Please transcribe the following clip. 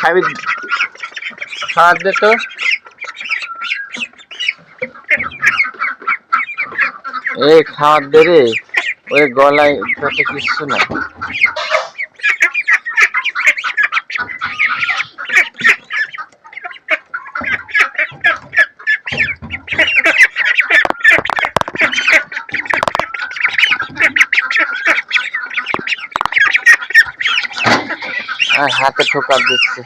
খাবি হাত দে তো। এই খাওয়ার দে রে। ওই গলায় কিছু না হাতে ঠোকার দিচ্ছে।